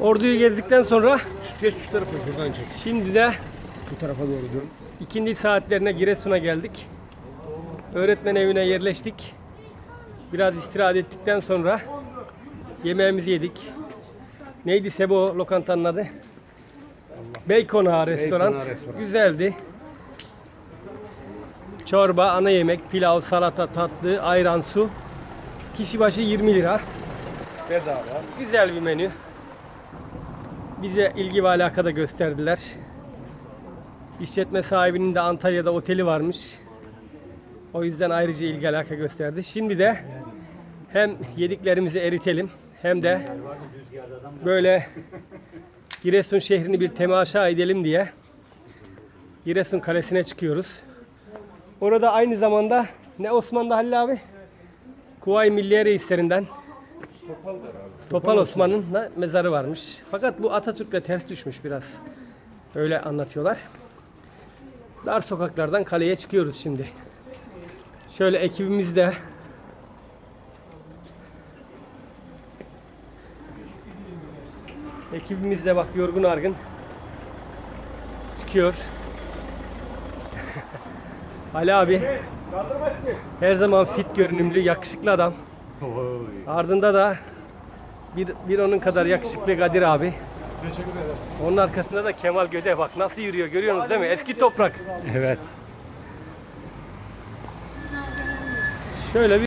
Orduyu gezdikten sonra Geç şu tarafa buradan çek. şimdi de Bu tarafa doğru dön. ikindi saatlerine Giresun'a geldik. Öğretmen evine yerleştik. Biraz istirahat ettikten sonra yemeğimizi yedik. Neydi Sebo lokantanın adı? Bacon Ağa restoran. Ağa restoran. Güzeldi. Çorba, ana yemek, pilav, salata, tatlı, ayran, su. Kişi başı 20 lira. Bedava. Güzel bir menü. Bize ilgi ve alaka da gösterdiler. İşletme sahibinin de Antalya'da oteli varmış. O yüzden ayrıca ilgi alaka gösterdi. Şimdi de hem yediklerimizi eritelim hem de böyle Giresun şehrini bir temaşa edelim diye Giresun Kalesi'ne çıkıyoruz. Orada aynı zamanda ne Osmanlı Halil abi? Kuvayi Milliye Reislerinden Topal Osman'ın da mezarı varmış. Fakat bu Atatürk'le ters düşmüş biraz. Öyle anlatıyorlar. Dar sokaklardan kaleye çıkıyoruz şimdi. Şöyle ekibimiz de Ekibimiz de bak yorgun argın çıkıyor. Ali abi her zaman fit görünümlü, yakışıklı adam. Ardında da bir, bir onun kadar yakışıklı Kadir abi. Teşekkür ederim. Onun arkasında da Kemal Göde. Bak nasıl yürüyor görüyorsunuz değil mi? Eski toprak. Evet. Şöyle bir